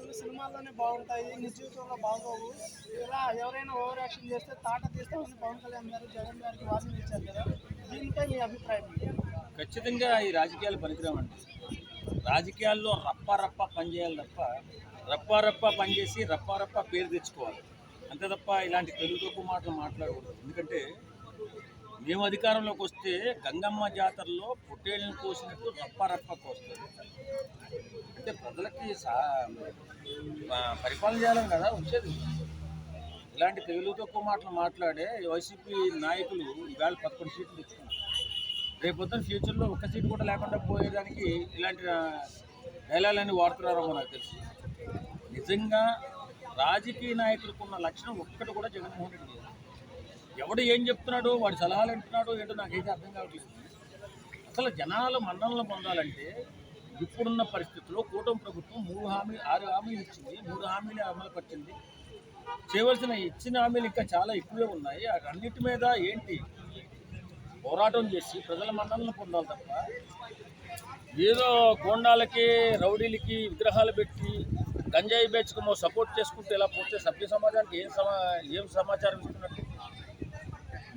అసలు సినిమాల్లోనే బాగుంటాయి నిజ జీవితంలో బాగోవు. ఇలా ఎవరైనా ఓవర్ యాక్షన్ చేస్తే తాట తీస్తామని పవన్ కళ్యాణ్ గారు జగన్ గారికి వాసన ఇచ్చారు కదా. దీనిపై మీ అభిప్రాయం ఖచ్చితంగా ఈ రాజకీయాలు పనికిరామండి రాజకీయాల్లో రప్ప రప్ప పనిచేయాలి తప్ప రప్ప రప్ప పనిచేసి రప్ప రప్ప పేరు తెచ్చుకోవాలి. అంతే తప్ప ఇలాంటి తెలుగు మాటలు మాట్లాడకూడదు. ఎందుకంటే మేము అధికారంలోకి వస్తే గంగమ్మ జాతరలో పొట్టేళ్ళని కోసినట్టు రప్ప రప్ప కోస్తారు అంటే ప్రజలకి సా పరిపాలన చేయాలని కదా వచ్చేది. ఇలాంటి తెలుగు తక్కువ మాటలు మాట్లాడే వైసీపీ నాయకులు ఇవాళ పదకొండు సీట్లు తెచ్చుకున్నారు. రేపు పొద్దున్న ఫ్యూచర్లో ఒక్క సీటు కూడా లేకుండా పోయేదానికి ఇలాంటి డైలాగులన్నీ వాడుతున్నారేమో నాకు తెలిసి. నిజంగా రాజకీయ నాయకులకు ఉన్న లక్షణం ఒక్కటి కూడా జగన్మోహన్ రెడ్డి ఎవడు ఏం చెప్తున్నాడు వాడి సలహాలు వింటున్నాడు ఏంటో నాకైతే అర్థం కావట్లేదు. అసలు జనాలు మన్నలను పొందాలంటే ఇప్పుడున్న పరిస్థితుల్లో కూటమి ప్రభుత్వం మూడు హామీ ఆరు హామీలు ఇచ్చింది. మూడు హామీలు అమలు పరిచింది. చేయవలసిన ఇచ్చిన హామీలు ఇంకా చాలా ఎక్కువే ఉన్నాయి. అన్నిటి మీద ఏంటి పోరాటం చేసి ప్రజల మన్నలను పొందాలి తప్ప ఏదో కోండాలకి రౌడీలకి విగ్రహాలు పెట్టి గంజాయి బేచ్కు సపోర్ట్ చేసుకుంటే ఇలా పోతే సభ్య సమాజానికి ఏం సమా ఏం సమాచారం ఇస్తున్నట్టు?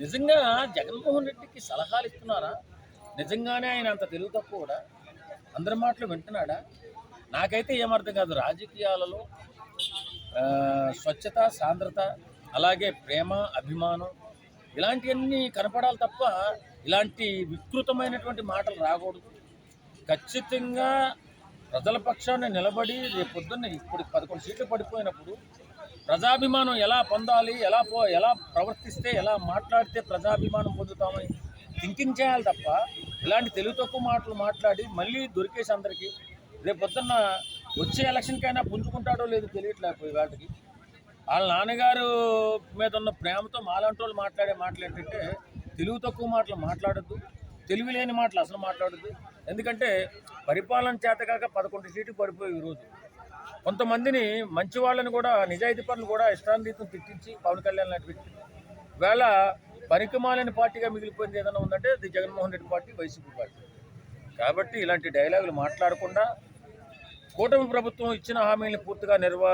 నిజంగా జగన్మోహన్ రెడ్డికి సలహాలు ఇస్తున్నారా? నిజంగానే ఆయన అంత తెలుగు తక్కువ కూడా అందరి మాటలు వింటున్నాడా? నాకైతే ఏమర్థం కాదు. రాజకీయాలలో స్వచ్ఛత సాంద్రత అలాగే ప్రేమ అభిమానం ఇలాంటివన్నీ కనపడాలి తప్ప ఇలాంటి వికృతమైనటువంటి మాటలు రాకూడదు. ఖచ్చితంగా ప్రజల పక్షాన్ని నిలబడి రేపు పొద్దున్న ఇప్పుడు పదకొండు సీట్లు పడిపోయినప్పుడు ప్రజాభిమానం ఎలా పొందాలి ఎలా పో ఎలా ప్రవర్తిస్తే ఎలా మాట్లాడితే ప్రజాభిమానం పొందుతామని థింకింగ్ చేయాలి తప్ప ఇలాంటి తెలుగు తక్కువ మాటలు మాట్లాడి మళ్ళీ దొరికేసి అందరికీ రేపు పొద్దున్న వచ్చే ఎలక్షన్కైనా పుంజుకుంటాడో లేదో తెలియట్లేకపోయి వాటికి. వాళ్ళ నాన్నగారు మీద ఉన్న ప్రేమతో మాలాంటి వాళ్ళు మాట్లాడే మాటలు ఏంటంటే తెలుగు తక్కువ మాటలు మాట్లాడద్దు తెలివి లేని మాటలు అసలు మాట్లాడద్దు. ఎందుకంటే పరిపాలన చేతగాక పదకొండు సీట్లు పడిపోయి ఈరోజు కొంతమందిని మంచి వాళ్ళని కూడా నిజాయితీ పనులు కూడా ఇష్టాంతీతం తిట్టించి పవన్ కళ్యాణ్ లాంటి వ్యక్తి. వేళ పనికిమాలని పార్టీగా మిగిలిపోయింది ఏదైనా ఉందంటే అది Jaganmohan Reddy party YCP party. కాబట్టి ఇలాంటి డైలాగులు మాట్లాడకుండా కూటమి ప్రభుత్వం ఇచ్చిన హామీలను పూర్తిగా నిర్వా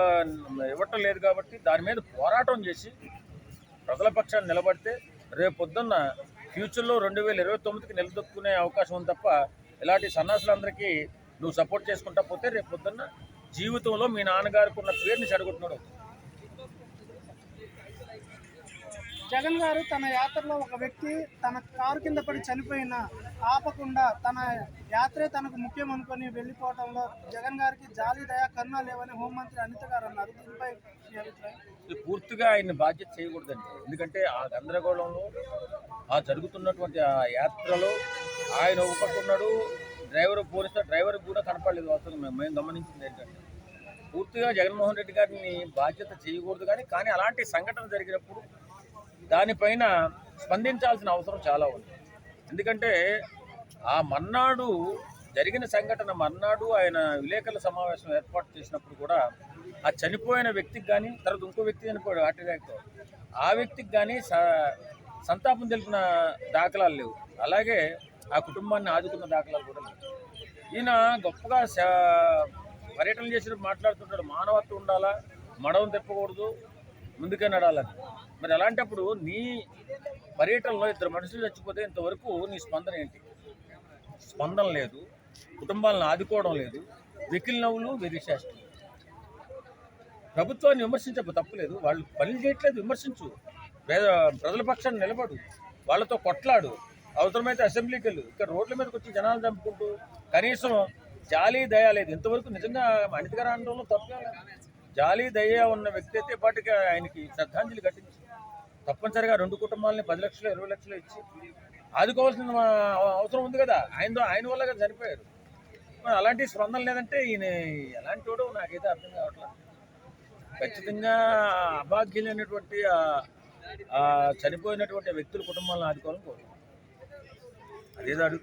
ఇవ్వటం లేదు కాబట్టి దాని మీద పోరాటం చేసి ప్రజల పక్షాన్ని నిలబడితే రేపు పొద్దున్న ఫ్యూచర్లో రెండు వేల ఇరవై తొమ్మిదికి నిలదొక్కునే అవకాశం ఉంది తప్ప ఇలాంటి సన్నాసులందరికీ నువ్వు సపోర్ట్ చేసుకుంటా పోతే రేపు పొద్దున్న జీవితంలో మీ నాన్నగారికి ఉన్న పేరుని చెడగొట్టినాడు. జగన్ గారు తన యాత్రలో ఒక వ్యక్తి తన కారు కింద పడి చనిపోయిన ఆపకుండా తన యాత్రే తనకు ముఖ్యం అనుకొని వెళ్ళిపోవడంలో జగన్ గారికి జాలి దయా కరుణ లేవని హోంమంత్రి అనిత గారు అన్నారు. దీనిపై పూర్తిగా ఆయన బాధ్యత చేయకూడదండి. ఎందుకంటే ఆ గందరగోళంలో ఆ జరుగుతున్నటువంటి ఆ యాత్రలో ఆయన ఒప్పుకున్నాడు. డ్రైవర్ పోలీసు డ్రైవర్ కూడా కనపడలేదు అసలు మేము. మేము గమనించింది ఏంటంటే పూర్తిగా జగన్మోహన్ రెడ్డి గారిని బాధ్యత చేయకూడదు కానీ కానీ అలాంటి సంఘటన జరిగినప్పుడు దానిపైన స్పందించాల్సిన అవసరం చాలా ఉంది. ఎందుకంటే ఆ మర్నాడు జరిగిన సంఘటన మర్నాడు ఆయన విలేకరుల సమావేశం ఏర్పాటు చేసినప్పుడు కూడా ఆ చనిపోయిన వ్యక్తికి కానీ తర్వాత ఇంకో వ్యక్తి చనిపోయాడు హార్ట్ అటాక్తో ఆ వ్యక్తికి కానీ స- సంతాపం తెలిపిన దాఖలాలు లేవు. అలాగే ఆ కుటుంబాన్ని ఆదుకున్న దాఖలాలు కూడా లేవు. ఈయన గొప్పగా పర్యటన చేసినప్పుడు మాట్లాడుతుంటాడు. మానవత్వం ఉండాలా? మడవం తిప్పకూడదు. ముందుకే నడాలని. మరి అలాంటప్పుడు నీ పర్యటనలో ఇద్దరు మనుషులు చచ్చిపోతే ఇంతవరకు నీ స్పందన ఏంటి? స్పందన లేదు. కుటుంబాలను ఆదుకోవడం లేదు. వెకిల్ నవ్వులు వెరిశాస్త్రం ప్రభుత్వాన్ని విమర్శించక తప్పులేదు వాళ్ళు పనులు చేయట్లేదు. విమర్శించు. పేద- ప్రజల పక్షాన్ని నిలబడు. వాళ్ళతో కొట్లాడు. అవసరమైతే అసెంబ్లీకి వెళ్ళు ఇక్కడ రోడ్ల మీదకి వచ్చి జనాలు చంపుకుంటూ కనీసం జాలి దయ లేదు. ఇంతవరకు నిజంగా అనిత గారు అనడంలో తప్పే జాలి దయ ఉన్న వ్యక్తి అయితే ఇప్పటికే ఆయనకి శ్రద్ధాంజలి ఘటించి తప్పనిసరిగా రెండు కుటుంబాలని పది లక్షలు ఇరవై లక్షలు ఇచ్చి ఆదుకోవాల్సిన అవసరం ఉంది కదా. ఆయన ఆయన వల్ల కదా చనిపోయారు. మరి అలాంటి స్పందన లేదంటే ఈయన ఎలాంటి వాడో నాకైతే అర్థం కావట్లేదు ఖచ్చితంగా అభాగ్యులైనటువంటి చనిపోయినటువంటి వ్యక్తుల కుటుంబాలను ఆదుకోవాలని కోరు అదేదో అడుగుతా